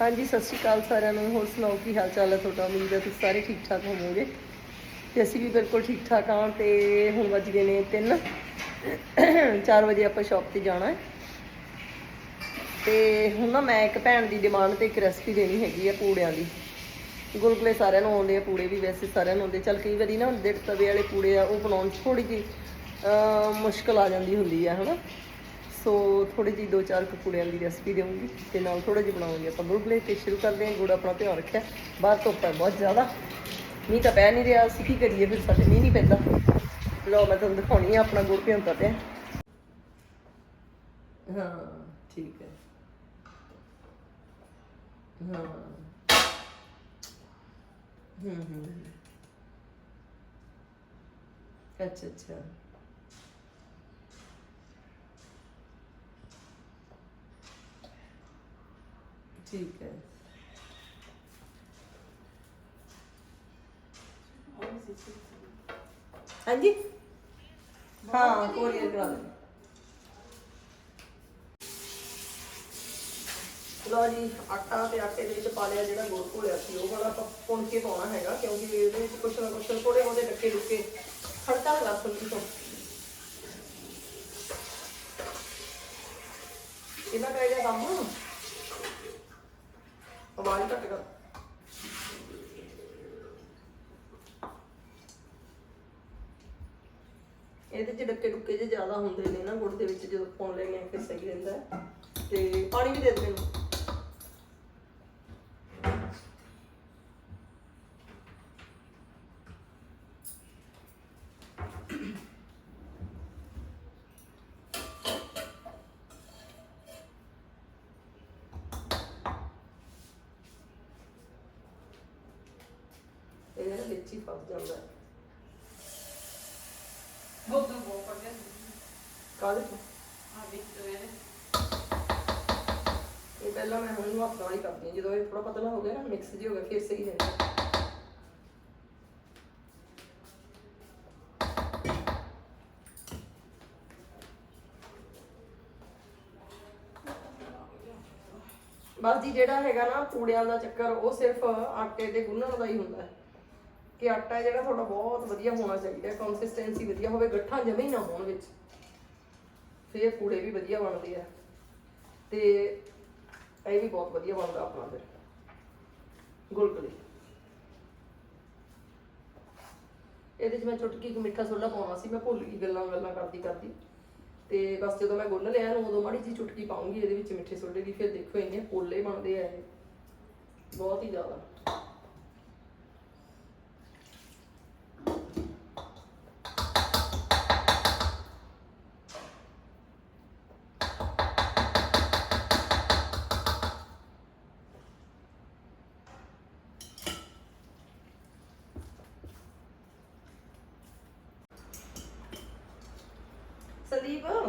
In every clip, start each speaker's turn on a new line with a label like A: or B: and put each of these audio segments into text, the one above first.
A: ਹਾਂਜੀ ਸਤਿ ਸ਼੍ਰੀ ਅਕਾਲ ਸਾਰਿਆਂ ਨੂੰ। ਹੋਰ ਸੁਣਾਓ ਕੀ ਹਾਲ ਚਾਲ ਹੈ ਤੁਹਾਡਾ? ਉਮੀਦ ਹੈ ਤੁਸੀਂ ਸਾਰੇ ਠੀਕ ਠਾਕ ਹੋਵੋਗੇ। ਤੇ ਅਸੀਂ ਵੀ ਬਿਲਕੁਲ ਠੀਕ ਠਾਕ ਹਾਂ ਤੇ ਹੁਣ ਵੱਜ ਗਏ ਨੇ 3 4 ਵਜੇ ਆਪਾਂ ਸ਼ਾਪ ਤੇ ਜਾਣਾ ਹੈ। ਤੇ ਹੁਣ ਨਾ ਮੈਂ ਇੱਕ ਭੈਣ ਦੀ ਡਿਮਾਂਡ ਤੇ ਇੱਕ ਰੈਸਪੀ ਦੇਣੀ ਹੈਗੀ ਆ ਪੂੜਿਆਂ ਦੀ। ਗੁਲਗੁਲੇ ਸਾਰਿਆਂ ਨੂੰ ਆਉਂਦੇ ਆ ਪੂੜੇ ਵੀ ਵੈਸੇ ਸਾਰਿਆਂ ਨੂੰ ਆਉਂਦੇ ਚੱਲ ਕਈ ਵਾਰੀ ਨਾ ਡੇਢ ਤਵੇ ਵਾਲੇ ਪੂੜੇ ਆ ਉਹ ਬਣਾਉਣ 'ਚ ਥੋੜੀ ਜਿਹੀ ਅਹ, ਮੁਸ਼ਕਲ ਆ ਜਾਂਦੀ ਹੁੰਦੀ ਆ ਹਨਾ? ਸੋ ਥੋੜੀ ਜਿਹੀ ਦੋ ਚਾਰ ਕੁ ਦੀ ਰੈਸਪੀ ਦੇਵਾਂਗੀ ਤੇ ਨਾਲ ਥੋੜਾ ਜਿਹਾ ਬਣਾਵਾਂਗੇ ਆਪਾਂ ਗੁੜ ਗੁਲਗੁਲੇ ਤੇ ਸ਼ੁਰੂ ਕਰਦੇ ਹਾਂ, ਗੁੜ ਆਪਣਾ ਧਿਆਨ ਰੱਖਿਆ। ਬਾਹਰ ਧੁੱਪ ਹੈ ਬਹੁਤ ਜ਼ਿਆਦਾ। ਮੀਂਹ ਤਾਂ ਪੈ ਨਹੀਂ ਰਿਹਾ, ਅਸੀਂ ਕੀ ਕਰੀਏ ਫਿਰ, ਸਾਡੇ ਮੀਂਹ ਨਹੀਂ ਪੈਂਦਾ। ਲਓ, ਮੈਂ ਤੁਹਾਨੂੰ ਦਿਖਾਉਣੀ ਆ ਆਪਣਾ ਗੁੜ ਭਿਉਂਤਾ ਪਿਆ। ਹਾਂ, ਠੀਕ ਹੈ। ਹਾਂ, ਹੂੰ ਹੂੰ। ਅੱਛਾ ਅੱਛਾ। ਠੀਕ ਹੈ। ਹਾਂਜੀ? ਹਾਂ, ਕੋਰੀਅਰ ਕਰਾ ਦੇ ਲਓ ਜੀ, ਆਟਾ ਤੇ ਆਟੇ ਦੇ ਵਿੱਚ ਪਾ ਲਿਆ ਜਿਹੜਾ ਗੁੜ ਘੋਲਿਆ ਸੀ, ਉਹ ਵਾਲਾ ਆਪਾਂ ਪੁਣ ਕੇ ਪਾਉਣਾ ਹੈਗਾ, ਕਿਉਂਕਿ ਇਹਦੇ ਵਿੱਚ ਕੁਛ ਨਾ ਕੁਛ ਥੋੜੇ ਬਹੁਤੇ ਡੱਕੇ ਡੁੱਕੇ ਖੜਕਾ ਲਗਾ ਸਕਦੀ ਤੋਂ। ਇਹਨਾਂ ਦਾ ਇਹਦਾ ਕੰਮ ਆਵਾਜ਼ ਘੱਟ ਕਰ ਇਹਦੇ ਚ ਡੱਕੇ ਡੁੱਕੇ ਜੇ ਜ਼ਿਆਦਾ ਹੁੰਦੇ ਨੇ ਨਾ ਗੁੜ ਦੇ ਵਿੱਚ ਜਦੋਂ ਪਾਉਣ ਲੈਣੇ ਆ ਫਿਰ ਸਹੀ ਰਹਿੰਦਾ ਹੈ। ਤੇ ਪਾਣੀ ਵੀ ਦੇ ਦੇ ਮੈਨੂੰ ਇਹਦੇ ਨਾਲ ਵਿੱਚ ਹੀ ਫਸ ਜਾਂਦਾ ਹੈ।
B: ਬਹੁਤ ਬਹੁਤ ਪੜਿਆ
A: ਕਾਹਦੇ ਤੋਂ?
B: ਆ ਵਿੱਚ ਇਹ
A: ਇਹ ਪਹਿਲਾਂ ਮੈਂ ਹੁਣ ਇਹਨੂੰ ਹੱਥ ਨਾਲ ਹੀ ਕਰਦੀ ਹਾਂ। ਜਦੋਂ ਇਹ ਥੋੜਾ ਪਤਲਾ ਹੋ ਗਿਆ ਨਾ ਮਿਕਸ ਜੀ ਹੋ ਗਿਆ ਫਿਰ ਸਹੀ ਰਹਿੰਦਾ। ਬਸ ਜੀ ਜਿਹੜਾ ਹੈਗਾ ਨਾ ਪੂੜਿਆਂ ਦਾ ਚੱਕਰ ਉਹ ਸਿਰਫ ਆਟੇ ਤੇ ਗੁੰਨਣ ਦਾ ਹੀ ਹੁੰਦਾ ਹੈ। ਕਿ ਆਟਾ ਜਿਹੜਾ ਤੁਹਾਡਾ ਬਹੁਤ ਵਧੀਆ ਹੋਣਾ ਚਾਹੀਦਾ ਕੰਸਿਸਟੈਂਸੀ ਵਧੀਆ ਹੋਵੇ ਗੱਠਾਂ ਜਮੇ ਹੀ ਨਾ ਹੋਣ ਵਿੱਚ। ਫਿਰ ਪੂੜੇ ਵੀ ਵਧੀਆ ਬਣਦੇ ਆ। ਤੇ ਇਹ ਵੀ ਬਹੁਤ ਵਧੀਆ ਬਣਦਾ ਆਪਣਾ ਫਿਰ। ਗੁਲਗੁਲੇ। ਇਹਦੇ 'ਚ ਮੈਂ ਚੁਟਕੀ ਇੱਕ ਮਿੱਠਾ ਸੋਡਾ ਪਾਉਣਾ ਸੀ, ਮੈਂ ਭੁੱਲ ਗਈ ਗੱਲਾਂ ਗੱਲਾਂ ਕਰਦੀ ਕਰਦੀ। ਤੇ ਬਸ ਜਦੋਂ ਮੈਂ ਗੁੰਨ ਲਿਆ ਨੂੰ, ਉਦੋਂ ਮਾੜੀ ਜੀ ਚੁਟਕੀ ਪਾਉਂਗੀ ਇਹਦੇ ਵਿੱਚ ਮਿੱਠੇ ਸੋਡੇ ਦੀ, ਫਿਰ ਦੇਖੋ ਇੰਨੇ ਪੋਲੇ ਬਣਦੇ ਆ ਇਹ। ਬਹੁਤ ਹੀ ਜ਼ਿਆਦਾ ਸੰਦੀਪ
B: ਹਾਂ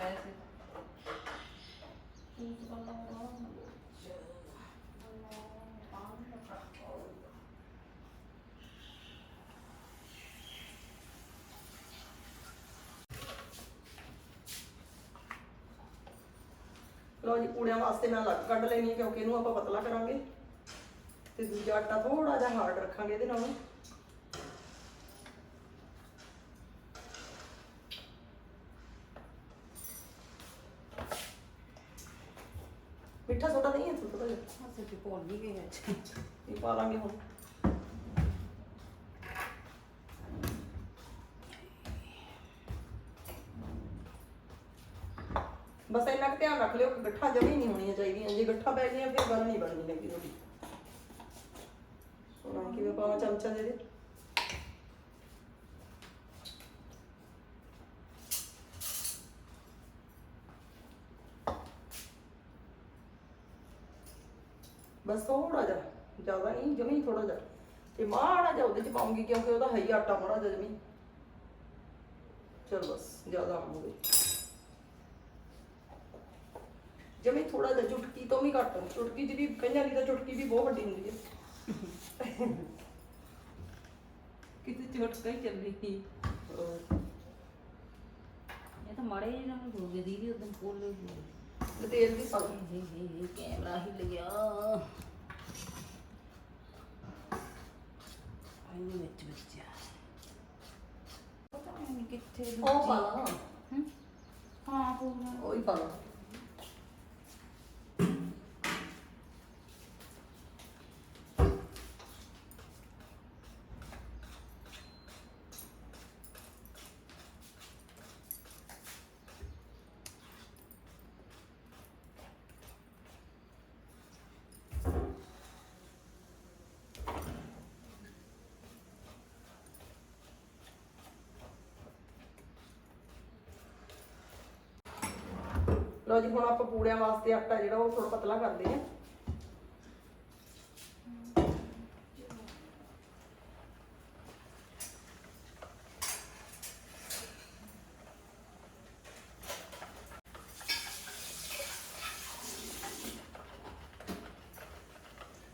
B: ਵੈਸੇ
A: ਲਓ ਜੀ ਪੂੜਿਆਂ ਵਾਸਤੇ ਮੈਂ ਅਲੱਗ ਕੱਢ ਲੈਣੀ ਕਿਉਂਕਿ ਇਹਨੂੰ ਆਪਾਂ ਪਤਲਾ ਕਰਾਂਗੇ। ਤੇ ਦੂਜਾ ਆਟਾ ਥੋੜਾ ਜਿਹਾ ਹਾਰਡ ਰੱਖਾਂਗੇ ਇਹਦੇ ਨਾਲੋਂ। ਮਿੱਠਾ ਸੋਡਾ ਨਹੀਂ ਹੈ ਥੋੜਾ ਜਿਹਾ?
B: ਅਸੀਂ ਕਿ ਭੁੱਲ ਹੀ ਗਏ ਅੱਜ
A: ਇਹ ਪਾ ਲਾਂਗੇ ਹੁਣ। ਰੱਖ ਲਿਓ ਕਿ ਗੱਠਾਂ ਜਮੀ ਨਹੀਂ ਹੋਣੀਆਂ ਚਾਹੀਦੀਆਂ। ਜੇ ਗੱਠਾਂ ਪੈ ਗਈਆਂ, ਫਿਰ ਗੱਲ ਨਹੀਂ ਬਣਨੀ ਹੈਗੀ ਤੁਹਾਡੀ ਹੁਣ ਕਿਵੇਂ ਪਾਵਾਂ ਚਮਚਾ ਦੇ ਦੇ। ਬਸ ਥੋੜਾ ਜਿਹਾ, ਜ਼ਿਆਦਾ ਨਹੀਂ, ਜਮੀ ਥੋੜਾ ਜਿਹਾ। ਤੇ ਮਾੜਾ ਜਿਹਾ ਉਹਦੇ ਚ ਪਾਉਂਗੀ, ਕਿਉਂਕਿ ਉਹਦਾ ਹੈ ਹੀ ਆਟਾ ਮਾੜਾ ਜਿਹਾ ਜਮੀ। ਚਲ ਬਸ, ਜ਼ਿਆਦਾ ਹੋ ਗਈ ਜਮੇ ਥੋੜਾ ਜਿਹਾ ਚੁਟਕੀ ਤੋਂ ਵੀ ਘੱਟ ਚੁਟਕੀ ਦੀ ਵੀ ਕਈਆਂ ਦੀ ਤਾਂ ਚੁਟਕੀ ਵੀ ਬਹੁਤ ਵੱਡੀ ਹੁੰਦੀ ਹੈ
B: ਕਿਤੇ ਚੋਟਕਾ ਹੀ ਚੱਲੀ ਸੀ ਇਹ ਤਾਂ ਮਾੜੇ ਜਿਹੇ ਨਾਲ ਹੋ ਗਏ ਦੀਦੀ ਉਦੋਂ ਕੋਲੇ ਹੋ
A: ਤੇਲ ਦੀ ਪਾ
B: ਹੇ ਹੇ ਹੇ ਕੈਮਰਾ ਹੀ ਲਿਆ ਆਈ ਵਿੱਚ ਬੱਚਾ ਪਤਾ ਨਹੀਂ ਕਿੱਥੇ
A: ਉਹ ਪਾ ਲਾ
B: ਹਮ? ਹਾਂ ਪੂਰਾ
A: ਉਹ ਹੀ ਪਾ ਲਾ ਜੀ ਹੁਣ ਆਪਾਂ ਪੂੜਿਆਂ ਵਾਸਤੇ ਆਟਾ ਜਿਹੜਾ ਉਹ ਥੋੜਾ ਪਤਲਾ ਕਰਦੇ ਆ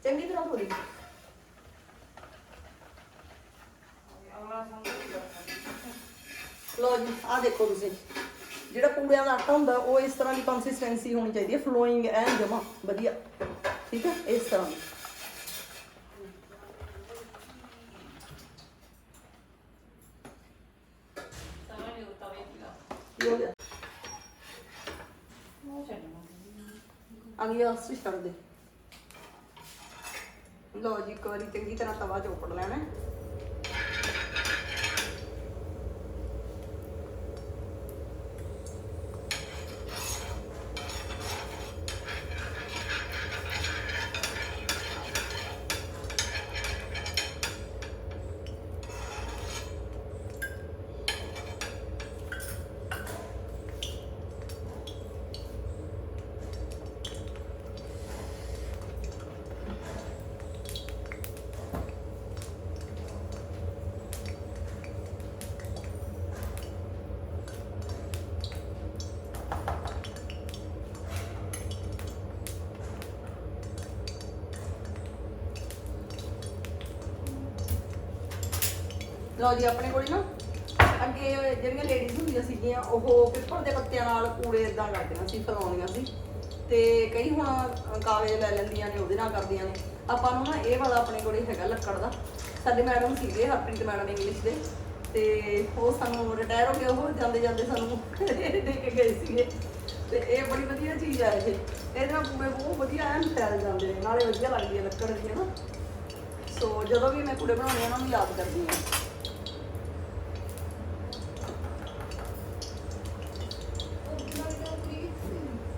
A: ਚੰਗੀ ਤਰ੍ਹਾਂ ਧੋ ਲਈ
B: ਅਗਲਾ ਸੰਗ
A: ਲੋ ਜੀ ਆਹ ਦੇਖੋ ਤੁਸੀਂ ਜਿਹੜਾ ਪੂੜਿਆਂ ਦਾ ਆਟਾ ਹੁੰਦਾ ਉਹ ਇਸ ਤਰ੍ਹਾਂ ਦੀ ਕੰਸਿਸਟੈਂਸੀ ਹੋਣੀ ਚਾਹੀਦੀ ਹੈ ਫਲੋਇੰਗ ਐਨ ਜਮਾ, ਵਧੀਆ। ਠੀਕ ਹੈ? ਇਸ ਤਰ੍ਹਾਂ ਅਗਲੀ ਆਸ ਛੱਡ ਦੇ। ਲੋ ਜੀ, ਇੱਕ ਵਾਰੀ ਚੰਗੀ ਤਰ੍ਹਾਂ ਤਵਾ ਚੋਪੜ ਲੈਣਾ ਲਓ ਜੀ, ਆਪਣੇ ਕੋਲ ਨਾ ਅੱਗੇ ਜਿਹੜੀਆਂ ਲੇਡੀਜ਼ ਹੁੰਦੀਆਂ ਸੀਗੀਆਂ, ਉਹ ਪਿੱਪਲ ਦੇ ਪੱਤਿਆਂ ਨਾਲ ਕੂੜੇ ਇਦਾਂ ਕਰਦੀਆਂ ਸੀ ਫਲਾਉਂਦੀਆਂ ਸੀ। ਤੇ ਕਈ ਹੁਣ ਕਾਗਜ਼ ਲੈ ਲੈਂਦੀਆਂ ਨੇ, ਉਹਦੇ ਨਾਲ ਕਰਦੀਆਂ ਨੇ। ਆਪਾਂ ਨੂੰ ਨਾ ਇਹ ਵਾਲਾ ਆਪਣੇ ਕੋਲੇ ਹੈਗਾ ਲੱਕੜ ਦਾ। ਸਾਡੇ ਮੈਡਮ ਸੀਗੇ, ਹਰਪ੍ਰੀਤ ਮੈਡਮ ਇੰਗਲਿਸ਼ ਦੇ। ਤੇ ਉਹ ਸਾਨੂੰ ਰਿਟਾਇਰ ਹੋ ਗਏ ਉਹ ਜਾਂਦੇ ਜਾਂਦੇ ਸਾਨੂੰ ਦੇ ਕੇ ਗਏ ਸੀਗੇ। ਤੇ ਇਹ ਬੜੀ ਵਧੀਆ ਚੀਜ਼ ਆ ਇਹ। ਇਹਦੇ ਨਾਲ ਕੂੜੇ ਬਹੁਤ ਵਧੀਆ ਐਨ ਫੈਲ ਜਾਂਦੇ ਨੇ, ਨਾਲੇ ਵਧੀਆ ਲੱਗਦੀ ਹੈ ਲੱਕੜ ਦੀ ਨਾ। ਸੋ ਜਦੋਂ ਵੀ ਮੈਂ ਕੂੜੇ ਬਣਾਉਣੇ ਆ, ਉਹਨਾਂ ਨੂੰ ਯਾਦ ਕਰਦੀ ਹਾਂ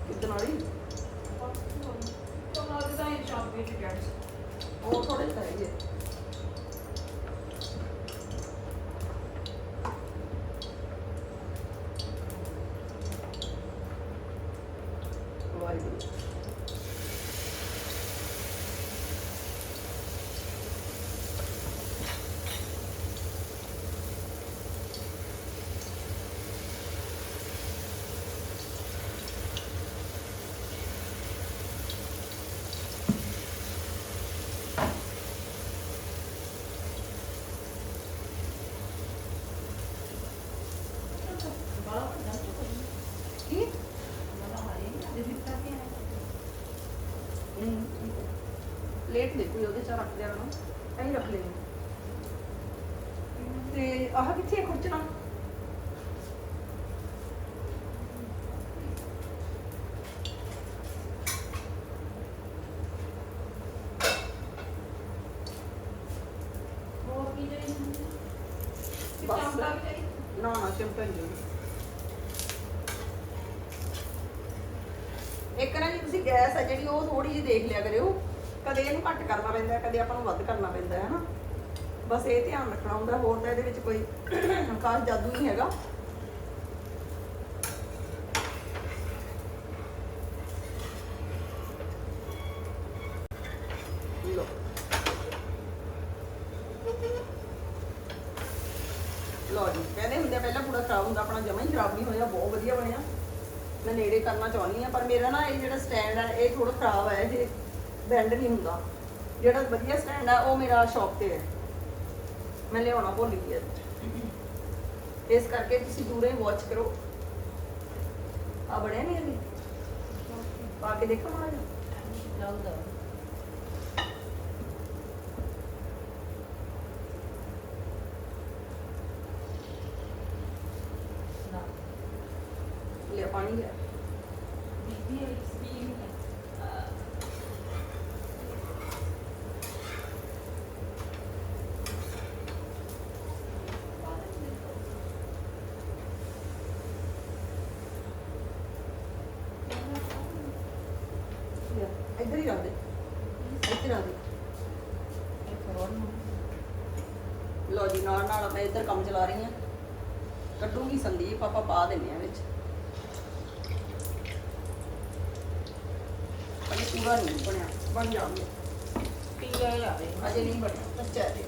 A: ਕਿੱਦਣ ਵਾਲੀ ਉਹ ਥੋੜੇ ਚਾਹੀਦੇ ਵਾਹਿਗੁਰੂ ਕੀ ਪਲੇਟ ਦੇ ਕੋਈ ਉਹਦੇ ਚ ਰੱਖ ਲਿਆ ਨਾ ਐਂ ਰੱਖ ਲੈ ਤੇ ਆਹ ਕਿੱਥੇ ਖੁਰਚਣਾ? ਬਸ। ਨਾ ਨਾ ਸਿੰਪਲ ਜੀ। ਇੱਕ ਨਾ ਜੀ ਤੁਸੀਂ ਗੈਸ ਹੈ ਜਿਹੜੀ ਉਹ ਥੋੜੀ ਜਿਹੀ ਦੇਖ ਲਿਆ ਕਰਿਓ। ਕਦੇ ਇਹਨੂੰ ਘੱਟ ਕਰਨਾ ਪੈਂਦਾ ਹੈ, ਕਦੇ ਆਪਾਂ ਨੂੰ ਵੱਧ ਕਰਨਾ ਪੈਂਦਾ ਹੈ ਨਾ। ਬਸ ਇਹ ਧਿਆਨ ਰੱਖਣਾ ਹੁੰਦਾ ਹੋਰ ਤਾਂ ਇਹਦੇ ਵਿੱਚ ਕੋਈ ਖਾਸ ਜਾਦੂ ਨਹੀਂ ਹੈਗਾ। ਲਓ। ਲਓ ਜੀ ਕਹਿੰਦੇ ਹੁੰਦੇ ਆ ਪਹਿਲਾਂ ਪੂਰਾ ਖਰਾਬ ਹੁੰਦਾ ਆਪਣਾ ਜਮਾ ਹੀ ਖਰਾਬ ਨਹੀਂ ਹੋਇਆ ਬਹੁਤ ਵਧੀਆ ਬਣਿਆ। ਮੈਂ ਨੇੜੇ ਕਰਨਾ ਚਾਹੁੰਦੀ ਆ ਪਰ ਮੇਰਾ ਨਾ ਇਹ ਜਿਹੜਾ ਸਟੈਂਡ ਹੈ ਇਹ ਥੋੜਾ ਖਰਾਬ ਹੈ ਇਹ ਬੈਂਡ ਨਹੀਂ ਹੁੰਦਾ। ਜਿਹੜਾ ਵਧੀਆ ਸਟੈਂਡ ਹੈ ਉਹ ਮੇਰਾ ਸ਼ੌਪ ਤੇ ਹੈ। ਮੈਂ ਲਿਆਉਣਾ ਭੁੱਲ ਗਈ ਅੱਜ ਇਸ ਕਰਕੇ ਤੁਸੀਂ ਦੂਰੇ ਵਾਚ ਕਰੋ। ਆ ਬੜੇ ਨੇ ਇਹਦੇ ਪਾ ਕੇ ਦੇਖੋ ਮਾੜਾ ਜਿਹਾ।
B: ਲੱਗਦਾ
A: ਪਾਣੀ ਲਿਆ
B: ਬੀਬੀ ਐਕਸਪੀਰੀਅੰਸ ਹੈ
A: ਲਿਆ ਇੱਧਰ ਹੀ ਰੱਖ ਦੇ ਇੱਥੇ ਰੱਖ ਦੇ ਲੋ ਜੀ ਨਾਲ ਨਾਲ ਮੈਂ ਇੱਧਰ ਕੰਮ ਚਲਾ ਰਹੀ ਹਾਂ। ਕੱਢੂਗੀ ਸੰਦੀਪ ਆਪਾਂ ਪਾ ਦਿੰਨੇ ਆ ਵਿੱਚ। ਅਜੇ ਪੂਰਾ ਨਹੀਂ ਬਣਿਆ। ਬਣ ਜਾਊਗਾ।
B: ਪੀਆ ਜਾਵੇ
A: ਅਜੇ ਨਹੀਂ ਬਣਿਆ। ਕੱਚਾ ਹੈ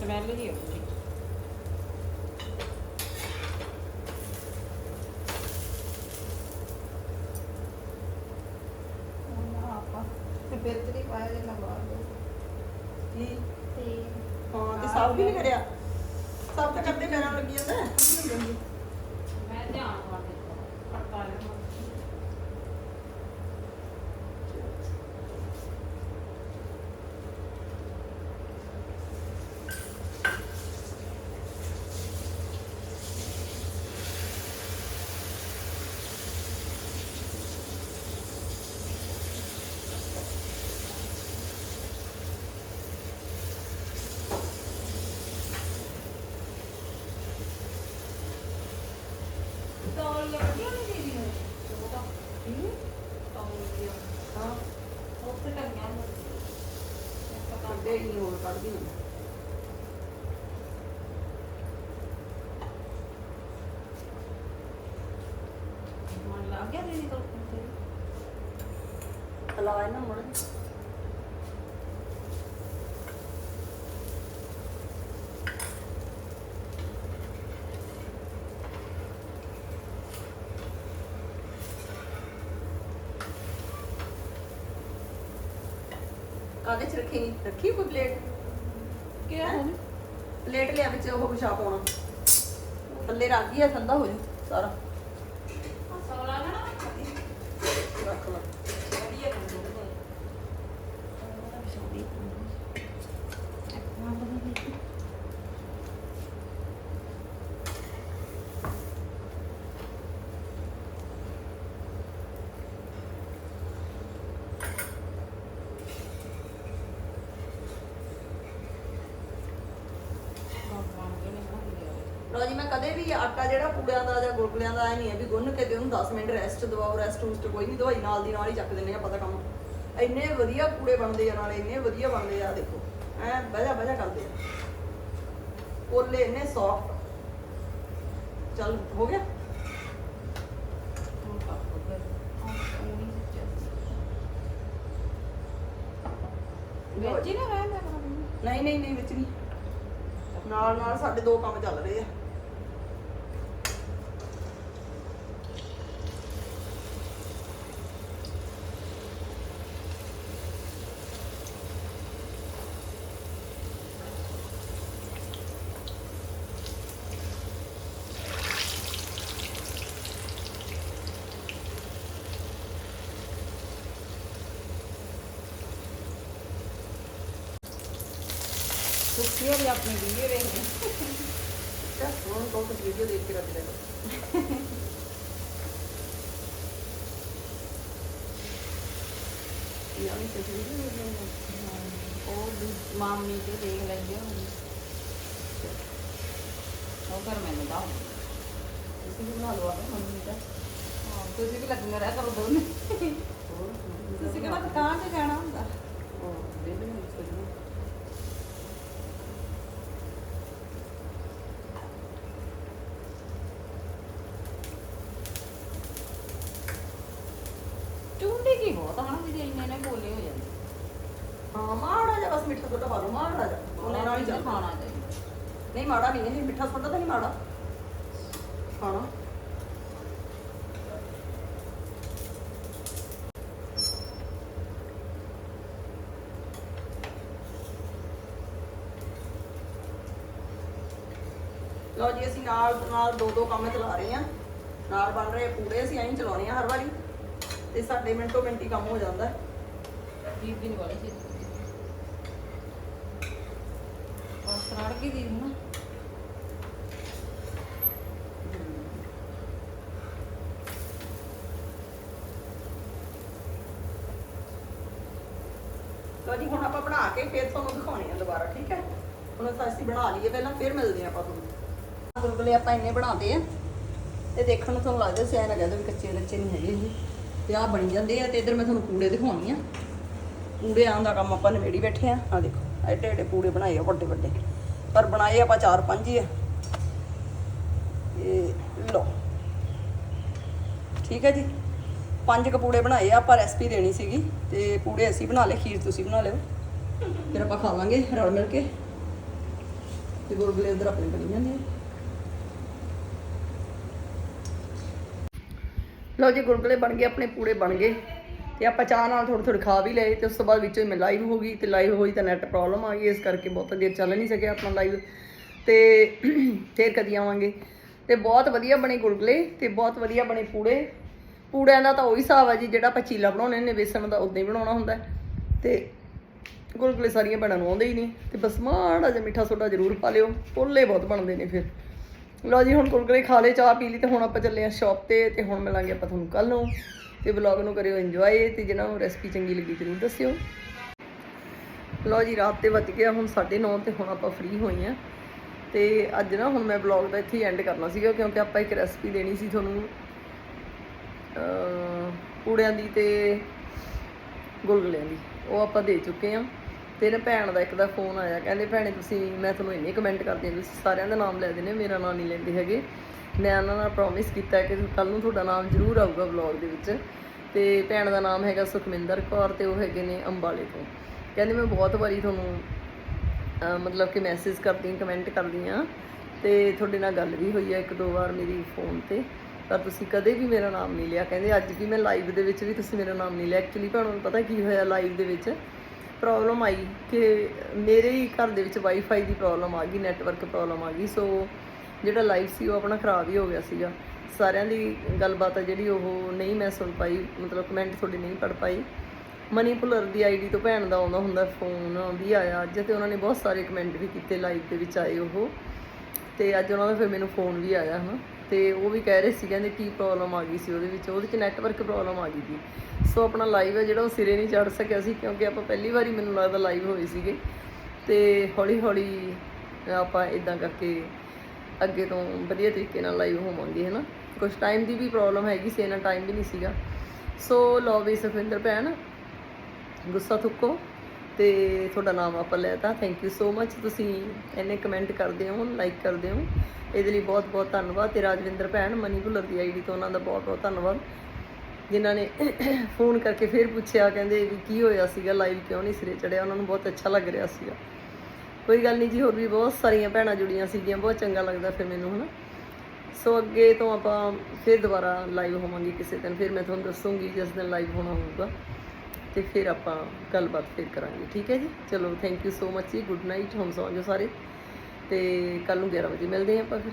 B: ਸਮੈਲ ਜੀ ਆਉਂਦੀ
C: ਤੇ ਬਿਰਤਰੀ ਪਾਇਆ ਜੇ ਲੰਬਾ
A: ਕੀ?
C: ਤੇ
A: ਹਾਂ ਤੇ ਸਾਫ਼ ਵੀ ਨਹੀਂ ਕਰਿਆ। ਸਭ ਤਾਂ ਕਰਦੇ ਪੈਰਾਂ ਲੱਗੀ ਜਾਂਦਾ ਹੈ।
B: ਮੈਂ ਧਿਆਨ ਕਰ ਦਿੱਤਾ ਪੜਤਾ ਲਿਆ ਤੌਲੀਆ ਵਧੀਆ ਨਹੀਂ ਦੀਦੀ ਨੂੰ ਉਹ ਤਾਂ ਤੌਲੀਆ
A: ਹਾਂ
B: ਉੱਥੇ ਟੰਗਿਆ ਹੋਇਆ ਪਤਾ
A: ਕੱਢੇ ਹੀ ਹੋਰ ਕੱਢਦੀ ਹਾਂ
B: ਮਨ ਲੱਗ ਗਿਆ ਦੀਦੀ ਕੋਲ ਤੇ
A: ਹਲਾ ਇਹਨਾਂ ਮੁੜ ਕਾਦੇ ਚ ਰੱਖੇਗੀ? ਰੱਖੀ ਕੋਈ ਪਲੇਟ
B: ਕੀ
A: ਪਲੇਟ ਲਿਆ ਵਿੱਚ ਉਹ ਵਿਛਾ ਪਾਉਣਾ ਥੱਲੇ ਰੱਖ ਗਿਆ ਠੰਡਾ ਹੋ ਜੂ ਸਾਰਾ
B: ਸੌਲਾ ਨਾ
A: ਰੱਖ ਲਾ
B: ਵਧੀਆ ਕੰਮ ਹੋ ਉਹਦਾ ਵਿਸ਼ਾਦੀ ਆਪਣਾ ਬਣਾ ਦੇ
A: ਲੋ ਜੀ ਮੈਂ ਕਦੇ ਵੀ ਆਟਾ ਜਿਹੜਾ ਪੂੜਿਆਂ ਦਾ ਜਾਂ ਗੁਲਗੁਲਿਆਂ ਦਾ ਐ ਨਹੀਂ ਹੈ ਵੀ ਗੁੰਨ ਕੇ ਤੇ ਉਹਨੂੰ 10 ਮਿੰਟ ਰੈਸਟ ਦਵਾਓ ਰੈਸਟ ਰੂਸਟ ਕੋਈ ਨਹੀਂ ਦਵਾਈ ਨਾਲ ਦੀ ਨਾਲ ਹੀ ਚੱਕ ਦਿੰਦੇ ਆ ਪਤਾ ਕੰਮ। ਇੰਨੇ ਵਧੀਆ ਪੂੜੇ ਬਣਦੇ ਆ ਨਾਲੇ ਇੰਨੇ ਵਧੀਆ ਬਣਦੇ ਆ ਦੇਖੋ ਐ ਬਜਾ ਬਜਾ ਕਰਦੇ ਆ। ਕੋਲੇ ਇੰਨੇ ਸੌਫਟ ਚੱਲ ਹੋ ਗਿਆ?
B: ਵਿੱਚ ਹੀ ਨਾ ਰਹਿੰਦਾ ਕਰੋ
A: ਨਹੀਂ ਨਹੀਂ ਨਹੀਂ ਵਿੱਚ ਨਹੀਂ। ਨਾਲ ਨਾਲ ਸਾਡੇ ਦੋ ਕੰਮ ਚੱਲ ਰਹੇ ਆ
B: ਸੁਖੀ ਵੀ ਆਪਣੀ ਵੀਡੀਓ ਵੇਖਦੇ
A: ਅੱਛਾ ਲੈ ਯਾਰ ਇਹ ਤੇ ਵੀਡੀਓ
B: ਉਹ ਮਾਮੀ ਤੇ ਦੇਖ ਲੈਂਦੇ ਹੁੰਦੇ ਉਹ ਕਰ ਮੈਨੂੰ ਦਾ
A: ਤੁਸੀਂ ਵੀ ਬਣਾ ਲਓ ਆ ਮੰਮੀ ਦਾ।
B: ਹਾਂ ਤੁਸੀਂ ਵੀ ਲੱਗਣਾ ਰਹਿ ਕਰੋ ਦੋਨੇ। ਤੁਸੀਂ ਕਿਹੜਾ ਦੁਕਾਨ 'ਚ ਜਾਣਾ ਹੁੰਦਾ?
A: ਉਹ ਦੇ ਦੇ ਮੈਨੂੰ
B: ਹਾਂ
A: ਮਾੜਾ ਜਿਹਾ ਮਿੱਠਾ ਨਹੀਂ ਮਾੜਾ ਨਹੀਂ
C: ਲਓ ਜੀ ਅਸੀਂ ਨਾਲ ਨਾਲ ਦੋ ਦੋ ਕੰਮ ਚਲਾ ਰਹੇ ਆ ਨਾਲ ਬਣ ਰਹੇ ਪੂਰੇ ਅਸੀਂ ਐਂ ਚਲਾਉਣੇ ਆ ਹਰ ਵਾਰੀ। ਤੇ ਸਾਡੇ ਮਿੰਟੋ ਮਿੰਟੀ ਕੰਮ ਹੋ ਜਾਂਦਾ।
B: ਬੀਬੀ ਨੂੰ ਵਾਲੀ ਚੀਜ਼ ਰੜ ਕੇ ਦੀ ਨਾ
C: ਜੀ ਹੁਣ ਆਪਾਂ ਬਣਾ ਕੇ ਫਿਰ ਤੁਹਾਨੂੰ ਦਿਖਾਉਣੇ ਆ ਦੁਬਾਰਾ ਠੀਕ ਹੈ? ਹੁਣ ਅਸੀਂ ਬਣਾ ਲਈਏ ਪਹਿਲਾਂ ਫਿਰ ਮਿਲਦੇ ਆ ਆਪਾਂ ਤੁਹਾਨੂੰ। ਗੁਲਗੁਲੇ ਆਪਾਂ ਇੰਨੇ ਬਣਾਉਂਦੇ ਆ ਤੇ ਦੇਖਣ ਨੂੰ ਤੁਹਾਨੂੰ ਲੱਗਦਾ ਸਿਆਣ ਲੱਗਦਾ ਵੀ ਕੱਚੇ ਕੱਚੇ ਨਹੀਂ ਹੈਗੇ ਇਹ। ਤੇ ਆਹ ਬਣ ਜਾਂਦੇ ਆ ਤੇ ਇਧਰ ਮੈਂ ਤੁਹਾਨੂੰ ਪੂੜੇ ਦਿਖਾਉਣੀ ਆ। ਪੂੜੇ ਆਂ ਦਾ ਕੰਮ ਆਪਾਂ ਨਵੇੜੀ ਬੈਠੇ ਆ। ਆ ਦੇਖੋ ਐਡੇ ਐਡੇ ਪੂੜੇ ਬਣਾਏ ਆ ਵੱਡੇ ਵੱਡੇ ਪਰ ਬਣਾਏ, ਆਪਾਂ ਚਾਰ ਪੰਜ ਹੀ ਆ। ਇਹ ਲਓ। ਠੀਕ ਹੈ ਜੀ। ਪੰਜ ਕਪੂੜੇ ਬਣਾਏ ਆ, ਆਪਾਂ ਰੈਸਪੀ ਦੇਣੀ ਸੀਗੀ, ਤੇ ਪੂੜੇ ਅਸੀਂ ਬਣਾ ਲਏ, ਖੀਰ ਤੁਸੀਂ ਬਣਾ ਲਿਓ। ਫਿਰ ਆਪਾਂ ਖਾ ਲਾਂਗੇ ਰਲ ਮਿਲ ਕੇ। ਤੇ ਗੁਲਗੁਲੇ ਉਧਰ ਆਪਣੇ ਬਣੀ ਜਾਂਦੇ ਆ।
A: ਲਓ ਜੀ ਗੁਲਗੁਲੇ ਬਣ ਗਏ, ਆਪਣੇ ਪੂੜੇ ਬਣ ਗਏ। ਤੇ ਆਪਾਂ ਚਾਹ ਨਾਲ ਥੋੜੇ ਥੋੜੇ ਖਾ ਵੀ ਲਏ ਤੇ ਉਸ ਤੋਂ ਬਾਅਦ ਵਿੱਚੋਂ ਹੀ ਮੈਂ ਲਾਈਵ ਹੋ ਗਈ ਤੇ ਲਾਈਵ ਹੋਈ ਤਾਂ ਨੈਟ ਪ੍ਰੋਬਲਮ ਆ ਗਈ, ਇਸ ਕਰਕੇ ਬਹੁਤ ਦੇਰ ਚੱਲ ਨਹੀਂ ਸਕਿਆ ਆਪਣਾ ਲਾਈਵ ਤੇ ਫੇਰ ਕਦੀ ਆਵਾਂਗੇ। ਤੇ ਬਹੁਤ ਵਧੀਆ ਬਣੇ ਗੁਲਗੁਲੇ ਤੇ ਬਹੁਤ ਵਧੀਆ ਬਣੇ ਪੂੜੇ। ਪੂੜਿਆਂ ਦਾ ਤਾਂ ਉਹੀ ਹਿਸਾਬ ਹੈ ਜੀ, ਜਿਹੜਾ ਆਪਾਂ ਚੀਲਾ ਬਣਾਉਣੇ ਨੇ ਵੇਸਣ ਦਾ ਉਦਾਂ ਹੀ ਬਣਾਉਣਾ ਹੁੰਦਾ ਹੈ। ਤੇ ਗੁਲਗੁਲੇ ਸਾਰੀਆਂ ਬਣਨ ਨੂੰ ਆਉਂਦੇ ਹੀ ਨਹੀਂ। ਤੇ ਬਸ ਮਾੜਾ ਜਿਹਾ ਮਿੱਠਾ ਸੋਡਾ ਜ਼ਰੂਰ ਪਾ ਲਿਓ। ਪੋਲੇ ਬਹੁਤ ਬਣਦੇ ਨੇ ਫਿਰ। ਲਓ ਜੀ, ਹੁਣ ਗੁਲਗੁਲੇ ਖਾ ਲਏ, ਚਾਹ ਪੀ ਲਈ ਤੇ ਹੁਣ ਆਪਾਂ ਚੱਲੇ ਆ ਸ਼ਾਪ ਤੇ ਤੇ ਹੁਣ ਮਿਲਾਂਗੇ ਆਪਾਂ ਤੁਹਾਨੂੰ ਕੱਲ ਨੂੰ। ਤੇ ਵਲੌਗ ਨੂੰ ਕਰਿਓ ਇੰਜੋਏ ਤੇ ਜਿਹਨਾਂ ਨੂੰ ਰੈਸਪੀ ਚੰਗੀ ਲੱਗੀ ਜ਼ਰੂਰ ਦੱਸਿਓ। ਲਓ ਜੀ, ਰਾਤ ਤੇ ਵੱਜ ਗਿਆ, ਹੁਣ 9:30 ਤੇ ਹੁਣ ਆਪਾਂ ਫ੍ਰੀ ਹੋਏ ਆ ਤੇ ਅੱਜ ਨਾ ਹੁਣ ਮੈਂ ਵਲੌਗ ਦਾ ਇੱਥੇ ਐਂਡ ਕਰਨਾ ਸੀਗਾ, ਕਿਉਂਕਿ ਆਪਾਂ ਇੱਕ ਰੈਸਪੀ ਦੇਣੀ ਸੀ ਤੁਹਾਨੂੰ, ਅਹ ਪੂੜਿਆਂ ਦੀ ਤੇ ਗੁਲਗੁਲਿਆਂ ਦੀ। ਉਹ ਆਪਾਂ ਦੇ ਚੁੱਕੇ ਆ ਤੇ ਨਾ ਭੈਣ ਦਾ ਇੱਕ ਦਾ ਫੋਨ ਆਇਆ, ਕਹਿੰਦੇ ਭੈਣੇ ਤੁਸੀਂ, ਮੈਂ ਤੁਹਾਨੂੰ ਇੰਨੇ ਕਮੈਂਟ ਕਰਦੀ ਹਾਂ, ਤੁਸੀਂ ਸਾਰਿਆਂ ਦਾ ਨਾਮ ਲੈ ਦਿੰਦੇ ਮੇਰਾ ਨਾਮ ਨਹੀਂ ਲੈਂਦੇ ਹੈਗੇ। ਮੈਂ ਉਹਨਾਂ ਨਾਲ ਪ੍ਰੋਮਿਸ ਕੀਤਾ ਕਿ ਕੱਲ ਨੂੰ ਤੁਹਾਡਾ ਨਾਮ ਜ਼ਰੂਰ ਆਊਗਾ ਵਲੌਗ ਦੇ ਵਿੱਚ। ਤੇ ਭੈਣ ਦਾ ਨਾਮ ਹੈਗਾ ਸੁਖਮਿੰਦਰ ਕੌਰ ਤੇ ਉਹ ਹੈਗੇ ਨੇ ਅੰਬਾਲੇ ਤੋਂ। ਕਹਿੰਦੇ ਮੈਂ ਬਹੁਤ ਵਾਰੀ ਤੁਹਾਨੂੰ ਮਤਲਬ ਕਿ ਮੈਸੇਜ ਕਰਦੀ ਕਮੈਂਟ ਕਰਦੀ ਆ ਤੇ ਤੁਹਾਡੇ ਨਾਲ ਗੱਲ ਵੀ ਹੋਈ ਆ ਇੱਕ ਦੋ ਵਾਰ ਮੇਰੀ ਫੋਨ ਤੇ। ਪਰ ਤੁਸੀਂ ਕਦੇ ਵੀ ਮੇਰਾ ਨਾਮ ਨਹੀਂ ਲਿਆ। ਕਹਿੰਦੇ ਅੱਜ ਵੀ ਮੈਂ ਲਾਈਵ ਦੇ ਵਿੱਚ ਵੀ ਤੁਸੀਂ ਮੇਰਾ ਨਾਮ ਨਹੀਂ ਲਿਆ। ਐਕਚੁਅਲੀ ਤੁਹਾਨੂੰ ਪਤਾ ਕੀ ਹੋਇਆ ਲਾਈਵ ਦੇ ਵਿੱਚ? ਪ੍ਰੋਬਲਮ ਆਈ ਕਿ ਮੇਰੇ ਹੀ ਘਰ ਦੇ ਵਿੱਚ ਵਾਈਫਾਈ ਦੀ ਪ੍ਰੋਬਲਮ ਆ ਗਈ ਨੈਟਵਰਕ ਪ੍ਰੋਬਲਮ ਆ ਗਈ ਸੋ ਜਿਹੜਾ ਲਾਈਵ ਸੀ ਉਹ ਆਪਣਾ ਖਰਾਬ ਹੀ ਹੋ ਗਿਆ ਸੀਗਾ। ਸਾਰਿਆਂ ਦੀ ਗੱਲਬਾਤ ਆ ਜਿਹੜੀ ਉਹ ਨਹੀਂ ਮੈਂ ਸੁਣ ਪਾਈ, ਮਤਲਬ ਕਮੈਂਟ ਤੁਹਾਡੇ ਨਹੀਂ ਪੜ ਪਾਈ। ਮਨੀ ਭੁੱਲਰ ਦੀ ਆਈਡੀ ਤੋਂ ਭੈਣ ਦਾ ਆਉਂਦਾ ਹੁੰਦਾ ਫੋਨ ਵੀ ਆਇਆ ਅੱਜ ਤੇ ਉਹਨਾਂ ਨੇ ਬਹੁਤ ਸਾਰੇ ਕਮੈਂਟ ਵੀ ਕੀਤੇ ਲਾਈਵ ਦੇ ਵਿੱਚ ਆਏ ਉਹ। ਤੇ ਅੱਜ ਉਹਨਾਂ ਦਾ ਫਿਰ ਮੈਨੂੰ ਫੋਨ ਵੀ ਆਇਆ, ਹਨਾ। ਤੇ ਉਹ ਵੀ ਕਹਿ ਰਹੇ ਸੀ, ਕਹਿੰਦੇ ਕੀ ਪ੍ਰੋਬਲਮ ਆ ਗਈ ਸੀ ਉਹਦੇ ਵਿੱਚ, ਉਹਦੇ ਚ ਨੈਟਵਰਕ ਪ੍ਰੋਬਲਮ ਆ ਗਈ ਸੀ। ਸੋ ਆਪਣਾ ਲਾਈਵ ਹੈ ਜਿਹੜਾ ਉਹ ਸਿਰੇ ਨਹੀਂ ਚੜ ਸਕਿਆ ਸੀ, ਕਿਉਂਕਿ ਆਪਾਂ ਪਹਿਲੀ ਵਾਰੀ ਮੈਨੂੰ ਲੱਗਦਾ ਲਾਈਵ ਹੋਏ ਸੀਗੇ। ਤੇ ਹੌਲੀ ਹੌਲੀ ਆਪਾਂ ਇਦਾਂ ਕਰਕੇ ਅੱਗੇ ਤੋਂ ਵਧੀਆ ਤਰੀਕੇ ਨਾਲ ਲਾਈਵ ਹੋਵਾਂਗੇ, ਹਨਾ? ਕੁਝ ਟਾਈਮ ਦੀ ਵੀ ਪ੍ਰੋਬਲਮ ਹੈਗੀ ਸੀ ਇਹਨਾਂ ਟਾਈਮ ਵੀ ਨਹੀਂ ਸੀਗਾ। ਸੋ ਲਓ ਵੀ ਸੁਖਵਿੰਦਰ ਭੈਣ, ਗੁੱਸਾ ਥੁੱਕੋ। ਤੇ ਤੁਹਾਡਾ ਨਾਮ ਆਪਾਂ ਲੈਤਾ ਥੈਂਕ ਯੂ ਸੋ ਮੱਚ ਤੁਸੀਂ ਇੰਨੇ ਕਮੈਂਟ ਕਰਦੇ ਹੋ ਲਾਈਕ ਕਰਦੇ ਹੋ। ਇਹਦੇ ਲਈ ਬਹੁਤ ਬਹੁਤ ਧੰਨਵਾਦ। ਤੇ ਰਾਜਵਿੰਦਰ ਭੈਣ, ਮਨੀ ਭੁੱਲਰ ਦੀ ਆਈਡੀ ਤੋਂ ਉਹਨਾਂ ਦਾ ਬਹੁਤ ਬਹੁਤ ਧੰਨਵਾਦ। ਜਿਨ੍ਹਾਂ ਨੇ ਫੋਨ ਕਰਕੇ ਫਿਰ ਪੁੱਛਿਆ, ਕਹਿੰਦੇ ਵੀ ਕੀ ਹੋਇਆ ਸੀਗਾ ਲਾਈਵ ਕਿਉਂ ਨਹੀਂ ਸਿਰੇ ਚੜਿਆ ਉਹਨਾਂ ਨੂੰ ਬਹੁਤ ਅੱਛਾ ਲੱਗ ਰਿਹਾ ਸੀਗਾ। ਕੋਈ ਗੱਲ ਨਹੀਂ ਜੀ, ਹੋਰ ਵੀ ਬਹੁਤ ਸਾਰੀਆਂ ਭੈਣਾਂ ਜੁੜੀਆਂ ਸੀਗੀਆਂ। ਬਹੁਤ ਚੰਗਾ ਲੱਗਦਾ ਫਿਰ ਮੈਨੂੰ, ਹਨਾ? ਸੋ ਅੱਗੇ ਤੋਂ ਆਪਾਂ ਫਿਰ ਦੁਬਾਰਾ ਲਾਈਵ ਹੋਵਾਂਗੇ ਕਿਸੇ ਦਿਨ। ਫਿਰ ਮੈਂ ਤੁਹਾਨੂੰ ਦੱਸੂਗੀ ਜਿਸ ਦਿਨ ਲਾਈਵ ਹੋਣਾ ਹੋਊਗਾ। ਤੇ ਫਿਰ ਆਪਾਂ ਗੱਲਬਾਤ ਫਿਰ ਕਰਾਂਗੇ, ਠੀਕ ਹੈ ਜੀ? ਚਲੋ ਥੈਂਕ ਯੂ ਸੋ ਮੱਚ ਜੀ ਗੁੱਡ ਨਾਈਟ ਹੁਣ ਸੌਂ ਜਾਓ ਸਾਰੇ, ਤੇ ਕੱਲ ਨੂੰ 11 ਵਜੇ ਮਿਲਦੇ ਹਾਂ ਆਪਾਂ ਫਿਰ।